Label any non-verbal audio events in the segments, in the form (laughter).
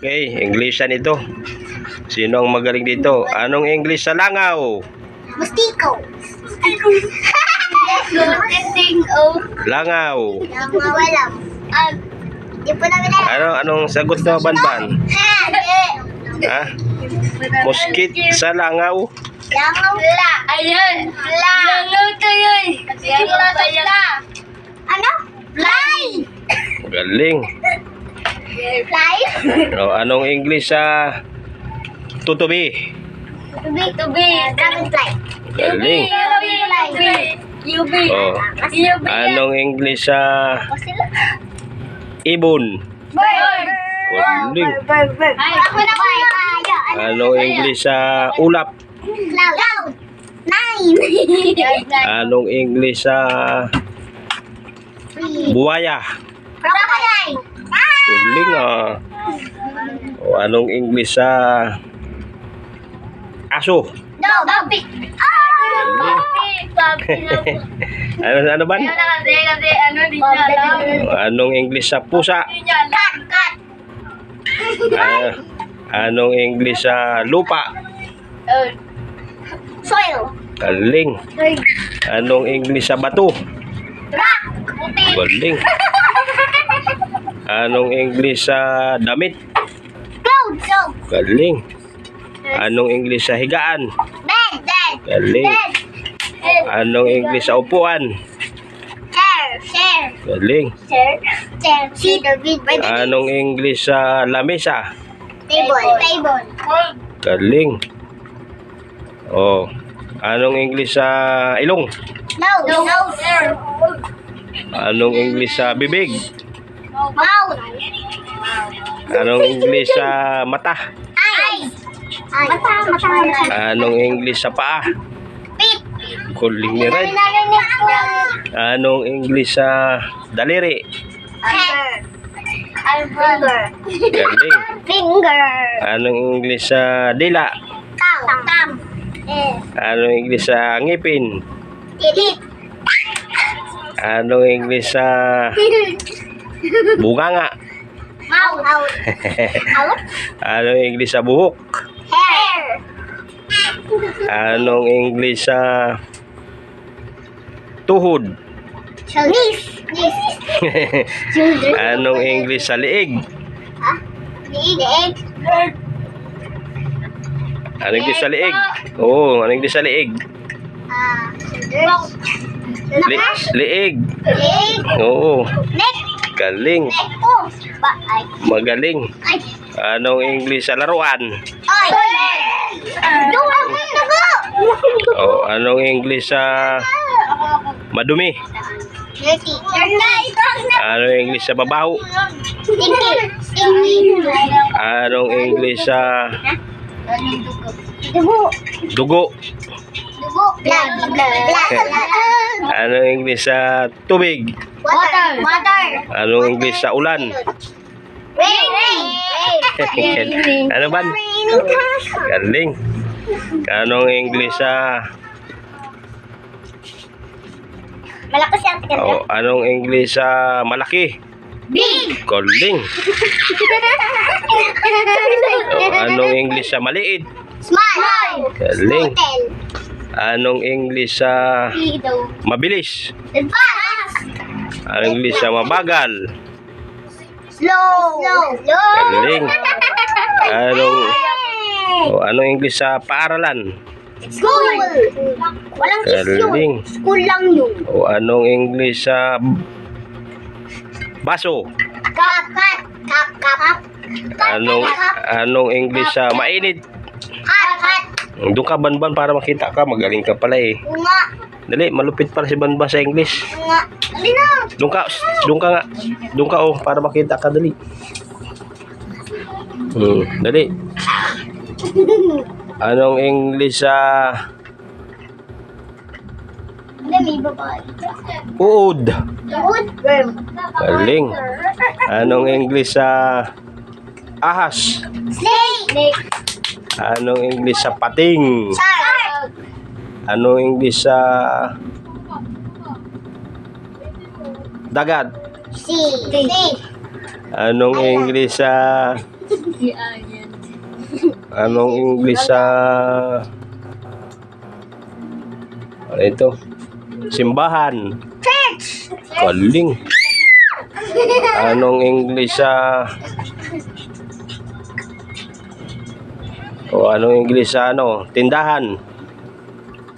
Okay, English yan ito. Sino ang magaling dito? Anong English sa langaw? Mustiko. Langaw. Namin alam. Ano anong sagot mo, Banban? Ha? Muskit sa langaw? Langaw. La. Ayun. La. Langaw to yun. Langaw to la. Ano? Fly. Galing. Fly? (laughs) O, anong English sa tutubi? Tubi. Tubi. Dragonfly. Galing. Tubi. UB. O, anong English sa ibon? Bird. Galing. Ako na po. Anong English sa ulap? Cloud. Cloud. Nine. (laughs) Anong English sa buwaya? Crocodile. Galing ah. O, anong English sa aso? Dog. Puppy. Ah! Puppy. Puppy. (laughs) Ano, ano ba? Ano kasi, kasi ano, di niya alam. Anong English sa pusa? Cat. Cat. Ah, anong English sa lupa? Uh, soil. Galing. Anong English sa bato? Rock. Galing. Anong English sa damit? Cloud. Cloud. Galing. Anong English sa higaan? Bed. Bed. Galing. Bed. Anong English sa upuan? Chair. Chair. Galing. Chair. Chair. Seat. Anong English sa lamesa? Table. Table. Galing. Oh. Anong English sa ilong? Nose. Nose. Anong English sa bibig? Anong English sa mata? Eyes. Mata. Mata. Anong English sa paa? Feet. Kuling ni Red. Anong English sa daliri? Head. Finger. Galing. Finger. Anong English sa dila? Thumb. Eh. Anong English sa ngipin? Titip. Anong English sa bunganga? Mouth. Mouth. Mouth. (laughs) Anong English sa buhok? Hair. Anong English sa tuhod? Children. (laughs) Anong English sa liig? Ha? Liig. Liig. Anong English sa liig? Oo, anong English sa liig? Ah, shoulders. Li liig. Leg. Oo, Neck. Galing. Oh. Magaling. Anong English sa laruan? Ay. Yung ako yung dugo. O, anong English sa madumi? Anong English sa babaho? Anong English sa Dugo. dugo? Blood. Blood. Anong English sa tubig? Water. Water. Anong English sa ulan? Rain. Rain. Ano ba? Galing. Anong English sa Malakas yung tingnan. o, anong English sa malaki? Big. Galing. (laughs) O, anong English sa maliit? Small. Galing. Hotel. Anong English sa Lido. mabilis? Fast. Anong English sa mabagal? Slow. Slow. Slow. Galing. Anong o, anong English sa paaralan? School. Walang Galing. School lang yun. O anong English sa baso? Kap. Kap. Kap. Kap. Anong anong English sa mainit? Doon ka banban para makita ka, magaling ka pala eh. Nga. Dali, malupit pala si banban sa English. Nga. Dali na. Doon ka, doon ka nga. Doon ka oh, para makita ka dali. Hmm, dali. (laughs) Anong English sa babae. uod? Verb. Galing. Anong English sa ahas? Snake. Anong English sa pating? Shark. Anong English sa dagat? Sea. Sea. Anong English sa. Anong English sa... Ano ito? Simbahan. Church! Galing. (laughs) Anong English sa... O anong English sa ano? Tindahan.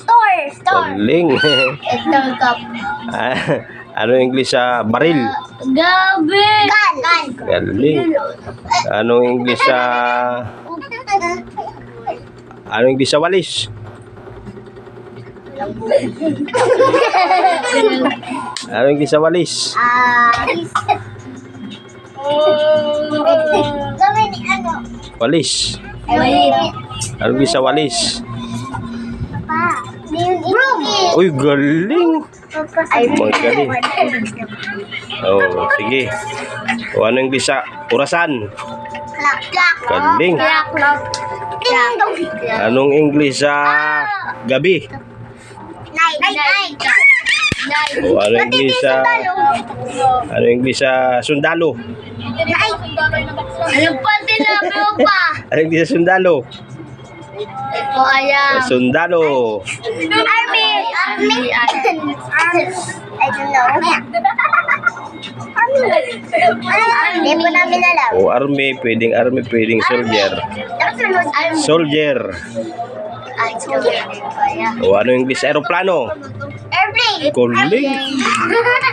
Store! Store! Galing. (laughs) Ito cup. Ah, anong English sa baril? Gabi! Gan! Gan! Galing. Anong English sa... Anong English sa walis? Anong English sa walis? Ah... Gawin ni ano? Walis. English sa walis? Uy, galing. Ay, Magaling. Oh, sige. O anong English sa orasan? Clock. Clock. Galing. Anong English sa gabi? Night. Night. O anong English sa... Anong English sa sundalo? Ano pa tinabi mo pa? Anong English sa sundalo? Ito ayan. Sundalo. Army. Army. I don't know. Hindi po namin alam. O army, pwedeng army, pwedeng soldier. Soldier. Ay, soldier. O ano English sa aeroplano? Galing.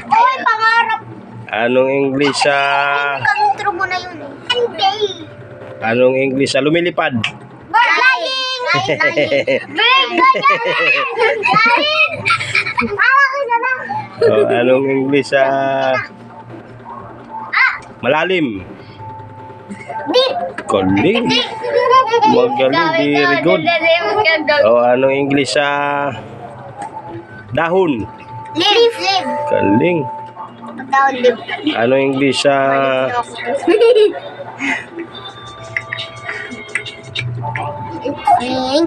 Oy, pangarap. Anong English sa... Kantro mo na yun. Airplane. Anong English sa lumilipad? Flying. (laughs) Big Flying. Awa ka na ba? O anong English sa... Malalim. Deep. Galing. Magaling, very good. O anong English sa... Dahon. Leaf. Leaf. Galing. Down leaf. Anong English sa...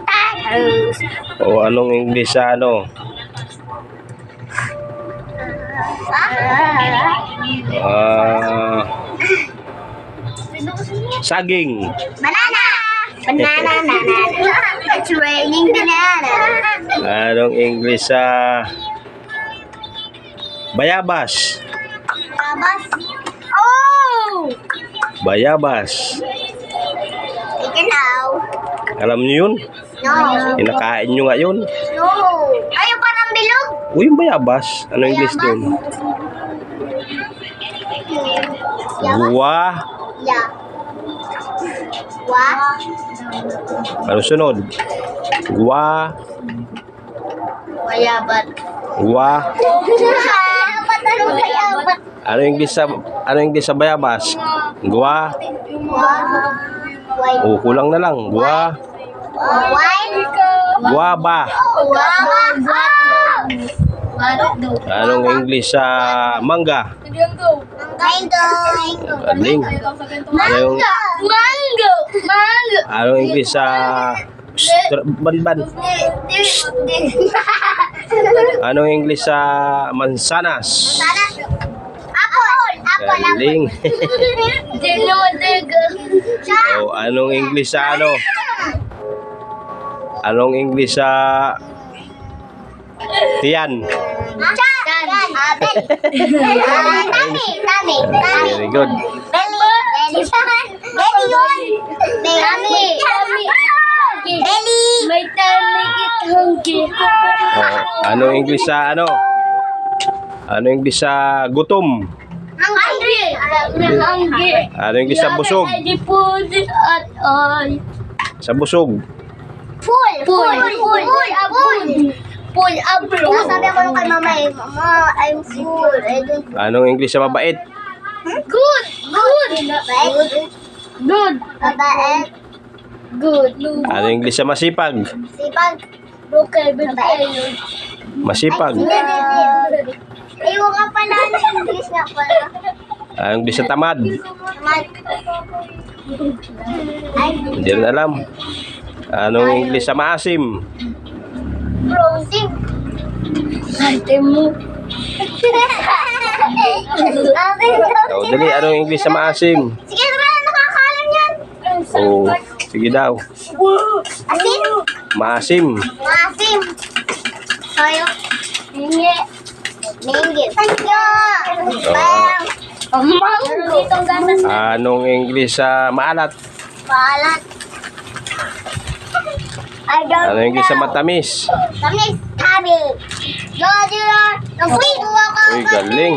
Tacos. O anong English sa ano? Ah... saging. Banana. Banana, banana. It's raining banana. Anong English sa... Bayabas. Babas. Oh! Bayabas. Ika now. Alam niyo yun? No. Kinakain nyo nga yun. No. Ayaw parang bilog. Uy, yung bayabas. Ano English dun? Guwa. Yeah. Wa. Ano sunod? Guwa. Patanong mayabat. Ano English sa ano English sa bayabas? White. O kulang na lang. White. Guaba. Guava. Anong English sa mangga? Mango. Galing. Ano yung Anong English sa banban? Anong English sa mansanas? Apple. Apple. Galing. Dinodeg. o anong English sa ano? Anong English sa tiyan? Chan. Abel. Tami. Tami. Tami. Very good. Belly. Belly. Belly yun. Belly. Tami. Belly. May tami itanggi. O, anong English sa ano? Anong English sa gutom? Hungry. Hungry. Anong English sa busog? Di food at all. Sa busog. Full. Full. Full. Full. Full. Full. Abro. Sabi ako nung kay mama eh, Mama, I'm full. Anong English sa mabait? Good. Good. Good. Good. Mabait. Good. Anong English sa masipag? Sipag. Okay, Mabait. Masipag. Ayaw nga pala na English nga pala. Anong English sa tamad? Tamad. Ay, Hindi rin alam. Anong English sa maasim? frozen. Ate mo. Ate O, dali, anong English sa maasim? Sige. Oh, sige daw. Asin? Maasim. Maasim. Tanyo. Bang. Mango. Gatas na Anong English sa maalat? palat. I don't Anong English sa know. matamis? Tamis. Tabi. Ako. Uy, galing.